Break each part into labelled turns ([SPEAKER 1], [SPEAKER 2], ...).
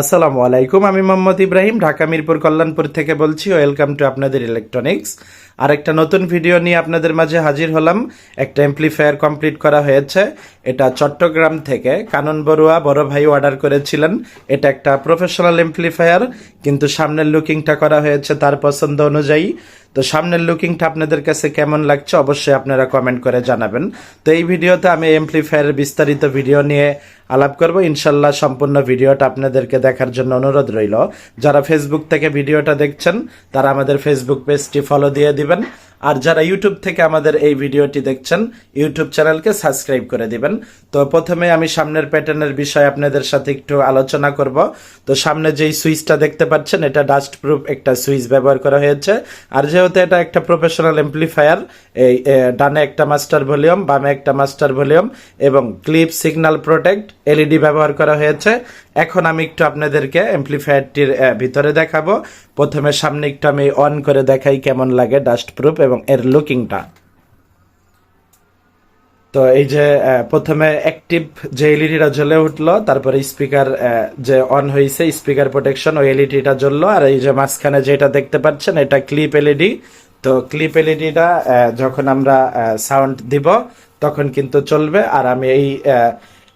[SPEAKER 1] আসসালামু আলাইকুম, আমি মোহাম্মদ ইব্রাহিম, ঢাকা মিরপুর কল্যাণপুর থেকে বলছি, ওয়েলকাম টু আপনাদের ইলেকট্রনিক্স। আর একটা নতুন ভিডিও নিয়ে আপনাদের মাঝে হাজির হলাম। একটা এমপ্লিফায়ার কমপ্লিট করা হয়েছে। এটা চট্টগ্রাম থেকে কানন বড়ুয়া বড় ভাই অর্ডার করেছিলেন। এটা একটা প্রফেশনাল এমপ্লিফায়ার কিন্তু সামনের লুকিংটা করা হয়েছে তার পছন্দ অনুযায়ী। তো সামনের লুকিংটা আপনাদের কাছে কেমন লাগছে অবশ্যই আপনারা কমেন্ট করে জানাবেন। তো এই ভিডিওতে আমি এমপ্লিফায়ারের বিস্তারিত ভিডিও নিয়ে আলাপ করব। ইনশাল্লাহ সম্পূর্ণ ভিডিওটা আপনাদেরকে দেখার জন্য অনুরোধ রইল। যারা ফেসবুক থেকে ভিডিওটা দেখছেন, তারা আমাদের ফেসবুক পেজটি ফলো দিয়ে দিবেন। আর যারা ইউটিউব থেকে আমাদের এই ভিডিওটি দেখছেন ইউটিউব চ্যানেলকে সাবস্ক্রাইব করে দিবেন। তো প্রথমে আমি সামনের প্যাটার্নের বিষয়ে আপনাদের সাথে একটু আলোচনা করব। তো সামনে যেই সুইচটা দেখতে পাচ্ছেন, এটা ডাস্ট প্রুফ একটা সুইচ ব্যবহার করা হয়েছে। আর যেহেতু এটা একটা প্রফেশনাল এমপ্লিফায়ার এই ডানে একটা মাস্টার ভলিউম বামে একটা মাস্টার ভলিউম এবং ক্লিপ সিগন্যাল প্রোটেক্ট এলইডি ব্যবহার করা হয়েছে। এখন আমি একটু আপনাদেরকে এমপ্লিফায়ারটির আহ, ভিতরে দেখাবো। প্রথমে সামনে একটু আমি অন করে দেখাই কেমন লাগে ডাস্ট প্রুফ এবং এর লুকিংটা তো এই যে প্রথমে অ্যাক্টিভ যে এলইডিটা জ্বলে উঠল তারপরে স্পিকার যে অন হয়েছে স্পিকার প্রোটেকশন ওই এলইডিটা জ্বললো। আর এই যে মাঝখানে যেটা দেখতে পাচ্ছেন এটা ক্লিপ এলইডি তো ক্লিপ এলইডিটা যখন আমরা সাউন্ড দিব তখন কিন্তু চলবে। আর আমি এই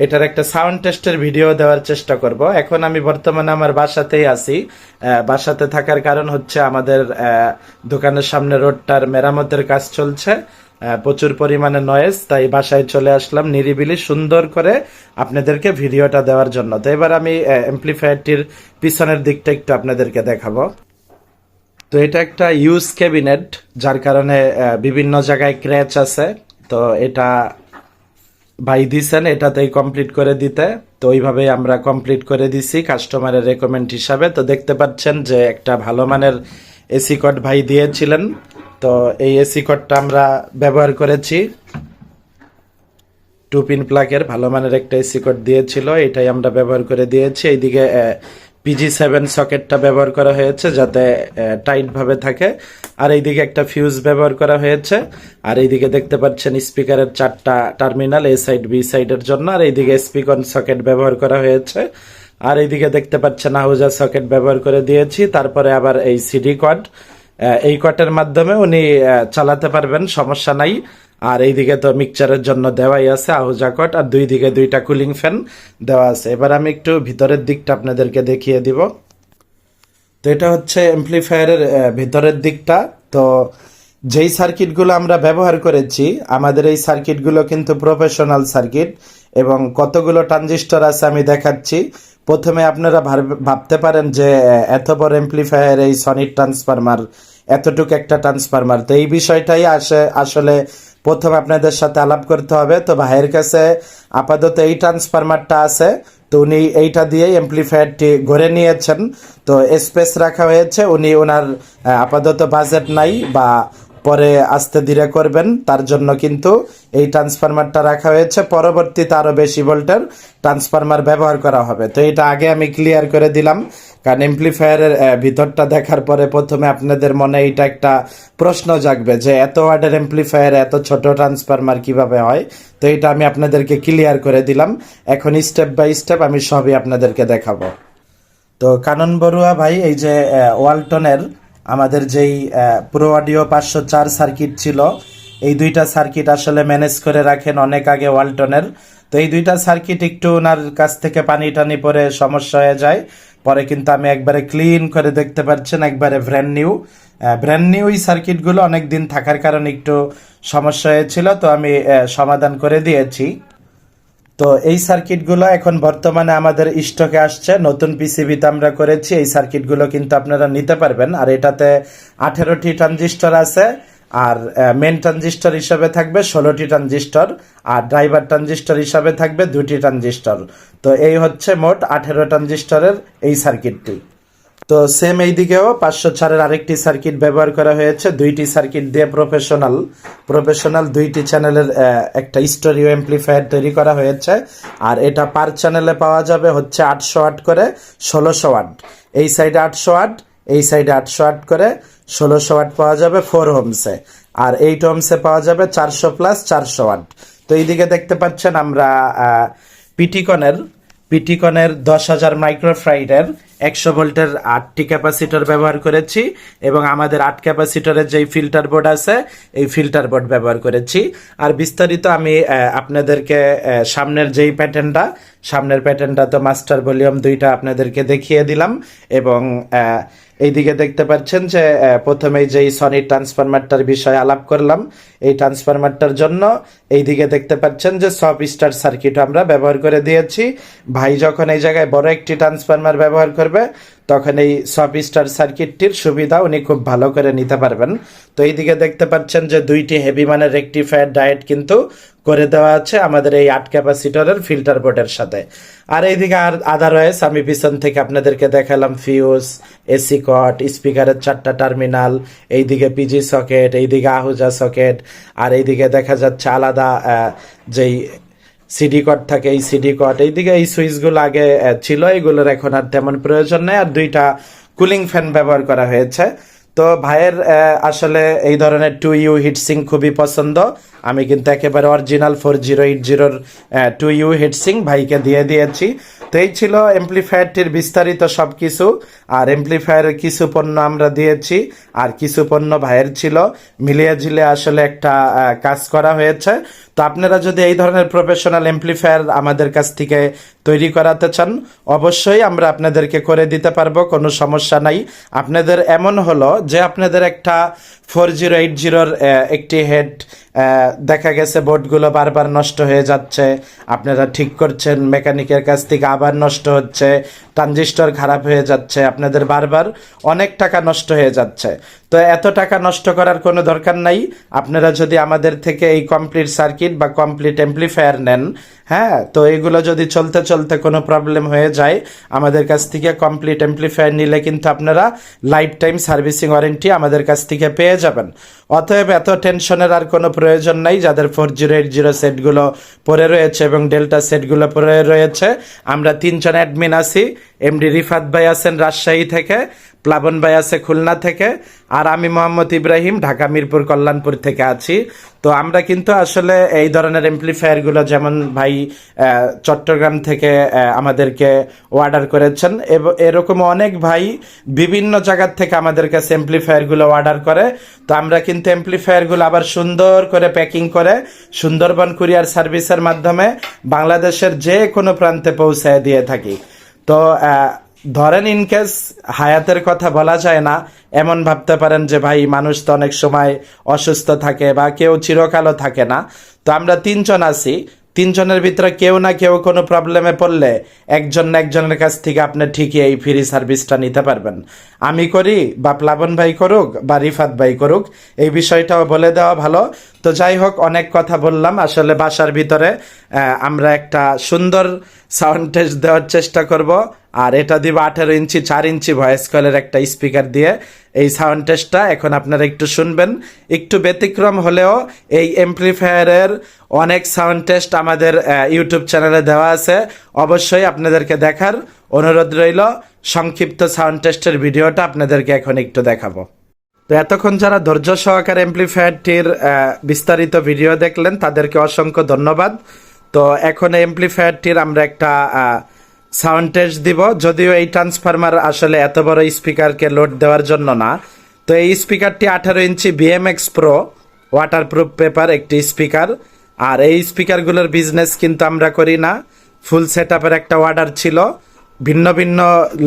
[SPEAKER 1] এটার একটা সাউন্ড টেস্টের ভিডিও দেওয়ার চেষ্টা করব। এখন আমি বর্তমানে আমার বাসাতেই আছি। বাসাতে থাকার কারণ হচ্ছে আমাদের দোকানের সামনে রোডটার মেরামতের কাজ চলছে। প্রচুর পরিমাণে নয়েজ তাই বাসায় চলে আসলাম নিরিবিলি সুন্দর করে আপনাদেরকে ভিডিওটা দেওয়ার জন্য। তো এবার আমি এমপ্লিফায়ারটির পিছনের দিকটা একটু আপনাদেরকে দেখাবো। তো এটা একটা ইউজ ক্যাবিনেট যার কারণে বিভিন্ন জায়গায় ক্র্যাচ আছে। তো এটা ভাই দিছেন, এটাতেই কমপ্লিট করে দিতে। তো ওইভাবেই আমরা কমপ্লিট করে দিছি কাস্টমারের রেকমেন্ড হিসাবে। তো দেখতে পাচ্ছেন যে একটা ভালো মানের এসি কট ভাই দিয়েছিলেন। তো এই এসি কটটা আমরা ব্যবহার করেছি। টু পিন প্লাকের ভালো মানের একটা এসি কোড দিয়েছিল, এটাই আমরা ব্যবহার করে দিয়েছি। এইদিকে পিজি সেভেন সকেটটা ব্যবহার করা হয়েছে যাতে টাইট ভাবে থাকে। আর এইদিকে একটা ফিউজ ব্যবহার করা হয়েছে। আর এইদিকে দেখতে পাচ্ছেন স্পিকারের চারটা টার্মিনাল এ সাইড বি সাইডের জন্য। আর এইদিকে স্পিকন সকেট ব্যবহার করা হয়েছে। আর এইদিকে দেখতে পাচ্ছেন আহুজা সকেট ব্যবহার করে দিয়েছি। তারপরে আবার এই সিডি আহ, এই কটের মাধ্যমে উনি চালাতে পারবেন সমস্যা নাই। আর এইদিকে তো মিক্সচারের জন্য দেওয়াই আছে আহুজা কট আর দুই দিকে দুইটা কুলিং ফ্যান দেওয়া আছে। এবার আমি একটু ভিতরের দিকটা আপনাদেরকে দেখিয়ে দিব। তো এটা হচ্ছে এমপ্লিফায়ারের ভিতরের দিকটা। তো যেই সার্কিটগুলো আমরা ব্যবহার করেছি, আমাদের এই সার্কিটগুলো কিন্তু প্রফেশনাল সার্কিট এবং কতগুলো ট্রানজিস্টর আছে আমি দেখাচ্ছি। প্রথমে আপনারা ভাব- ভাবতে পারেন যে এত বড় এমপ্লিফায়ার এই সনির ট্রান্সফরমার এতটুকু একটা ট্রান্সফরমার তো এই বিষয়টাই আসে, আসলে প্রথম আপনাদের সাথে আলাপ করতে হবে। তো ভাইয়ের কাছে আপাতত এই ট্রান্সফরমারটা আছে। তো উনি এইটা দিয়ে এমপ্লিফায়ারটি গড়ে নিয়েছেন। তো স্পেস রাখা হয়েছে। উনি ওনার আপাতত বাজেট নাই বা পরে আস্তে ধীরে করবেন। তার জন্য কিন্তু এই ট্রান্সফরমারটা রাখা হয়েছে। পরবর্তীতে আরও বেশি ভোল্টের ট্রান্সফরমার ব্যবহার করা হবে। তো এটা আগে আমি ক্লিয়ার করে দিলাম। কারণ এমপ্লিফায়ারের ভিতরটা দেখার পরে প্রথমে আপনাদের মনে এটা একটা প্রশ্ন জাগবে যে এত ওয়ার্ডের এমপ্লিফায়ার এত ছোট ট্রান্সফরমার কীভাবে হয়? তো এটা আমি আপনাদেরকে ক্লিয়ার করে দিলাম। এখন স্টেপ বাই স্টেপ আমি সবই আপনাদেরকে দেখাবো। তো কানন বড়ুয়া ভাই, এই যে ওয়ালটনের আমাদের যেই প্রো অডিও পাঁচশো চার সার্কিট ছিল, এই দুইটা সার্কিট আসলে ম্যানেজ করে রাখেন অনেক আগে ওয়ালটনের। তো এই দুইটা সার্কিট একটু ওনার কাছ থেকে পানি টানি পরে সমস্যা হয়ে যায়। পরে কিন্তু আমি একবারে ক্লিন করে দেখতে পাচ্ছেন, একবারে ব্র্যান্ড নিউ ব্র্যান্ড নিউ এই সার্কিটগুলো অনেক দিন থাকার কারণে একটু সমস্যা হয়েছিল, তো আমি সমাধান করে দিয়েছি। তো এই সার্কিটগুলো এখন বর্তমানে আমাদের স্টকে আসছে, নতুন পিসিবিতে আমরা করেছি, এই সার্কিটগুলো কিন্তু আপনারা নিতে পারবেন। আর এটাতে আঠেরোটি ট্রানজিস্টর আছে আর মেন ট্রানজিস্টর হিসাবে থাকবে ষোলোটি ট্রানজিস্টর আর ড্রাইভার ট্রানজিস্টর হিসাবে থাকবে দুটি ট্রানজিস্টর তো এই হচ্ছে মোট আঠেরো ট্রানজিস্টরের এই সার্কিটটি তো সেম এই দিকেও পাঁচশো চারের আরেকটি সার্কিট ব্যবহার করা হয়েছে, দুইটি সার্কিট দিয়ে প্রফেশনাল প্রফেশনাল দুইটি চ্যানেলের একটা স্টোরিও এমপ্লিফায়ার তৈরি করা হয়েছে, আর এটা পার চ্যানেলে পাওয়া যাবে হচ্ছে আটশো ওয়াট করে ষোলোশো ওয়াট। এই সাইডে আটশো ওয়াট এই সাইডে আটশো আট করে ষোলোশো ওয়াট পাওয়া যাবে ফোর হোমসে আর এইট হোমসে পাওয়া যাবে চারশো প্লাস চারশো ওয়াট তো এইদিকে দেখতে পাচ্ছেন আমরা পিটিকনের পিটিকনের দশ হাজার মাইক্রোফ্রাইডের একশো ভোল্টের আটটি ক্যাপাসিটর ব্যবহার করেছি এবং আমাদের আট ক্যাপাসিটরের যেই ফিল্টার বোর্ড আছে, এই ফিল্টার বোর্ড ব্যবহার করেছি। আর বিস্তারিত আমি আপনাদেরকে সামনের যেই প্যাটার্নটা সামনের প্যাটার্নটা তো মাস্টার ভলিউম দুইটা আপনাদেরকে দেখিয়ে দিলাম এবং এইদিকে দেখতে পাচ্ছেন যে প্রথমেই যেই সনি ট্রান্সফরমারটার বিষয়ে আলাপ করলাম, এই ট্রান্সফরমারটার জন্য এইদিকে দেখতে পাচ্ছেন যে সব স্টার সার্কিট আমরা ব্যবহার করে দিয়েছি। ভাই যখন এই জায়গায় বড় একটি ট্রান্সফরমার ব্যবহার করবে তখন এই সব স্টার সার্কিটটির সুবিধা উনি খুব ভালো করে নিতে পারবেন। তো এইদিকে দেখতে পাচ্ছেন যে দুইটি হেভি মানের রেকটিফায়ার ডায়েট কিন্তু করে দেওয়া আছে আমাদের এই আট ক্যাপাসিটরের ফিল্টার বোর্ডের সাথে। আর এইদিকে আর আদারওয়াইজ আমি পিছন থেকে আপনাদেরকে দেখালাম ফিউজ এসি কট স্পিকারের চারটা টার্মিনাল এইদিকে পিজি সকেট এইদিকে আহুজা সকেট আর এইদিকে দেখা যাচ্ছে আলাদা যেই সিডি কট থাকে, এই সিডি কট এইদিকে এই সুইচগুলো আগে ছিল, এগুলোর এখন আর তেমন প্রয়োজন নেই। আর দুইটা কুলিং ফ্যান ব্যবহার করা হয়েছে। তো ভাইয়ের আসলে এই ধরনের টু ইউ হিটসিং খুবই পছন্দ। আমি কিন্তু একেবারে অরিজিনাল ফোর জিরো এইট জিরোর টু ইউ হিটসিং ভাইকে দিয়ে দিয়েছি। তো এই ছিল এমপ্লিফায়ারটির বিস্তারিত সব কিছু আর এমপ্লিফায়ারের কিছু পণ্য আমরা দিয়েছি, আর কিছু পণ্য ভাইয়ের ছিল। মিলিয়ে ঝিলে আসলে একটা কাজ করা হয়েছে। তো আপনারা যদি এই ধরনের প্রফেশনাল এমপ্লিফায়ার আমাদের কাছ থেকে তৈরি করাতে চান, অবশ্যই আমরা আপনাদেরকে করে দিতে পারব, কোনো সমস্যা নাই। আপনাদের এমন হলো যে আপনাদের একটা ফোর জিরো এইট জিরোর একটি হেড দেখা গেছে বোর্ডগুলো বারবার নষ্ট হয়ে যাচ্ছে। আপনারা ঠিক করছেন মেকানিকের কাছ থেকে আবার নষ্ট হচ্ছে ট্রানজিস্টর খারাপ হয়ে যাচ্ছে আপনাদের বারবার অনেক টাকা নষ্ট হয়ে যাচ্ছে। তো এত টাকা নষ্ট করার কোনো দরকার নাই। আপনারা যদি আমাদের থেকে এই কমপ্লিট সার্কিট বা কমপ্লিট এমপ্লিফায়ার নেন হ্যাঁ তো এগুলো যদি চলতে চলতে কোনো প্রবলেম হয়ে যায়, আমাদের কাছ থেকে কমপ্লিট এমপ্লিফায়ার নিলে কিন্তু আপনারা লাইফ টাইম সার্ভিসিং ওয়ারেন্টি আমাদের কাছ থেকে পেয়ে যাবেন। অতএব এত টেনশনের আর কোনো প্রয়োজন নাই, যাদের ফোর জিরো এইট জিরো সেটগুলো পরে রয়েছে এবং ডেল্টা সেটগুলো পরে রয়েছে। আমরা তিনজন অ্যাডমিন আছি এমডি রিফাত ভাই আছেন রাজশাহী থেকে, প্লাবন ভাই আছে খুলনা থেকে, আর আমি মোহাম্মদ ইব্রাহিম, ঢাকা মিরপুর কল্যাণপুর থেকে আছি। তো আমরা কিন্তু আসলে এই ধরনের এমপ্লিফায়ারগুলো যেমন ভাই চট্টগ্রাম থেকে আমাদেরকে অর্ডার করেছেন, এব- এরকম অনেক ভাই বিভিন্ন জায়গার থেকে আমাদের কাছে এমপ্লিফায়ারগুলো অর্ডার করে। তো আমরা কিন্তু এমপ্লিফায়ারগুলো আবার সুন্দর করে প্যাকিং করে সুন্দরবন কুরিয়ার সার্ভিসের মাধ্যমে বাংলাদেশের যে কোনো প্রান্তে পৌঁছায় দিয়ে থাকি। তো ধরেন ইনকেস হায়াতের কথা বলা যায় না, এমন ভাবতে পারেন যে, ভাই, মানুষ তো অনেক সময় অসুস্থ থাকে বা কেউ চিরকালও থাকে না। তো আমরা তিনজন আছি। তিনজনের ভিতরে কেউ না কেউ কোনো প্রবলেমে পড়লে একজন না একজনের কাছ থেকে আপনি ঠিকই এই ফ্রি সার্ভিসটা নিতে পারবেন। আমি করি বা প্লাবন ভাই করুক বা রিফাত ভাই করুক, এই বিষয়টাও বলে দেওয়া ভালো। তো যাই হোক, অনেক কথা বললাম। আসলে বাসার ভিতরে আমরা একটা সুন্দর সাউন্ড টেস্ট দেওয়ার চেষ্টা করব। আর এটা দিব আঠেরো ইঞ্চি, চার ইঞ্চি ভয়েস কলের একটা স্পিকার দিয়ে। এই সাউন্ড টেস্টটা এখন আপনারা একটু শুনবেন। একটু ব্যতিক্রম হলেও এই এমপ্লিফায়ারের অনেক সাউন্ড টেস্ট আমাদের ইউটিউব চ্যানেলে দেওয়া আছে। অবশ্যই আপনাদেরকে দেখার অনুরোধ রইল। সংক্ষিপ্ত সাউন্ড টেস্টের ভিডিওটা আপনাদেরকে এখন একটু দেখাবো। তো এতক্ষণ যারা ধৈর্য সহকারে এমপ্লিফায়ারটির বিস্তারিত ভিডিও দেখলেন, তাদেরকে অসংখ্য ধন্যবাদ। তো এখন এমপ্লিফায়ারটির আমরা একটা সাউন্ড টেস্ট দিব। যদিও এই ট্রান্সফরমার আসলে এত বড় স্পিকারকে লোড দেওয়ার জন্য না। তো এই স্পিকারটি আঠারো inch BMX pro waterproof paper একটি স্পিকার। আর এই স্পিকারগুলোর বিজনেস কিন্তু আমরা করি না। ফুল সেট একটা অর্ডার ছিল। ভিন্ন ভিন্ন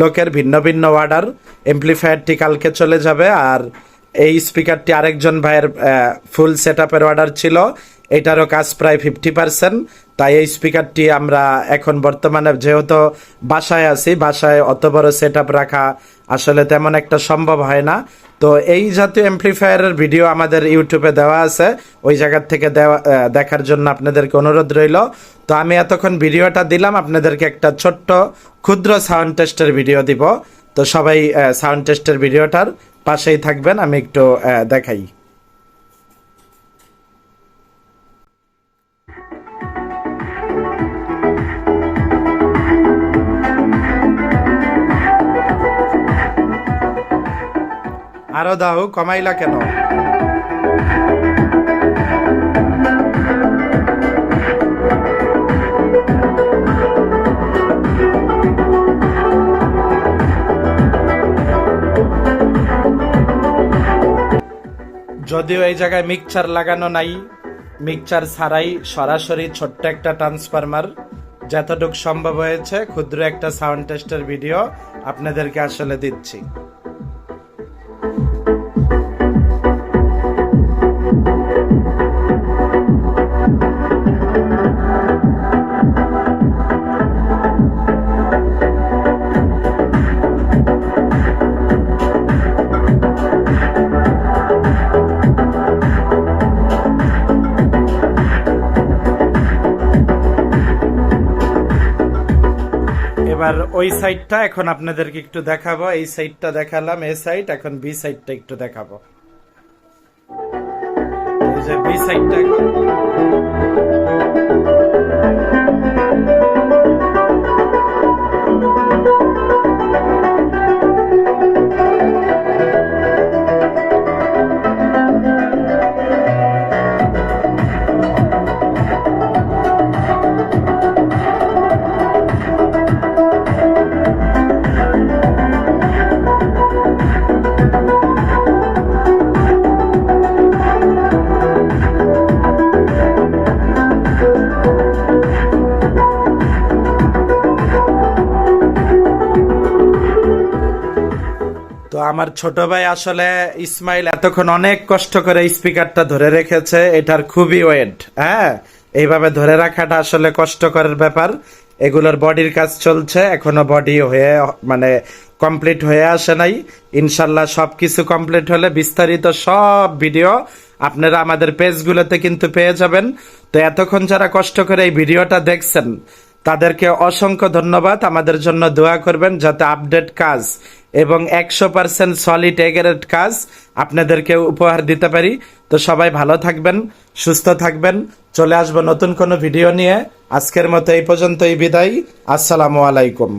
[SPEAKER 1] লোকের ভিন্ন ভিন্ন অর্ডার এমপ্লিফায়ারটি কালকে চলে যাবে। আর এই স্পিকারটি আরেকজন ভাইয়ের ফুল সেট অর্ডার ছিল। এটারও কাজ প্রায় ফিফটি পার্সেন্ট তাই এই স্পিকারটি আমরা এখন বর্তমানে যেহেতু বাসায় আছি, বাসায় অত বড় সেট রাখা আসলে তেমন একটা সম্ভব হয় না। তো এই জাতীয় এমপ্লিফায়ারের ভিডিও আমাদের ইউটিউবে দেওয়া আছে। ওই জায়গার থেকে দেওয়া দেখার জন্য আপনাদেরকে অনুরোধ রইল। তো আমি এতক্ষণ ভিডিওটা দিলাম, আপনাদেরকে একটা ছোট্ট ক্ষুদ্র সাউন্ড টেস্টের ভিডিও দিব। তো সবাই সাউন্ড টেস্টের ভিডিওটার পাশেই থাকবেন, আমি একটু দেখাই। আরও দাও, কমাইলা কেন? যদিও এই জায়গায় মিক্সচার লাগানো নাই, মিক্সচার ছাড়াই সরাসরি ছোট্ট একটা ট্রান্সফরমার যতটুকু সম্ভব হয়েছে, ক্ষুদ্র একটা সাউন্ড টেস্টের ভিডিও আপনাদেরকে আসলে দিচ্ছি। এবার ওই সাইডটা এখন আপনাদেরকে একটু দেখাবো। এই সাইডটা দেখালাম এই সাইড এখন বি সাইডটা একটু দেখাবো। বি সাইডটা এখন। তো আমার ছোট ভাই আসলে ইসমাইল এতক্ষণ অনেক কষ্ট করে স্পিকারটা ধরে রেখেছে, এটার খুবই ওয়েট হ্যাঁ? এইভাবে ধরে রাখাটা আসলে কষ্টকরের ব্যাপার। এগুলোর বডির কাজ চলছে, এখনও বডি হয়ে মানে কমপ্লিট হয়ে আসে নাই। ইনশাল্লাহ সবকিছু কমপ্লিট হলে বিস্তারিত সব ভিডিও আপনারা আমাদের পেজগুলোতে কিন্তু পেয়ে যাবেন। তো এতক্ষণ যারা কষ্ট করে এই ভিডিওটা দেখছেন তাদেরকে অসংখ্য ধন্যবাদ। আমাদের জন্য দোয়া করবেন যাতে আপডেট কাজ এবং একশো পার্সেন্ট সলিড এগারেট কাজ আপনাদেরকে উপহার দিতে পারি। তো সবাই ভালো থাকবেন, সুস্থ থাকবেন। চলে আসব নতুন কোনো ভিডিও নিয়ে। আজকের মতো এই পর্যন্তই বিদায়। আসসালামু আলাইকুম।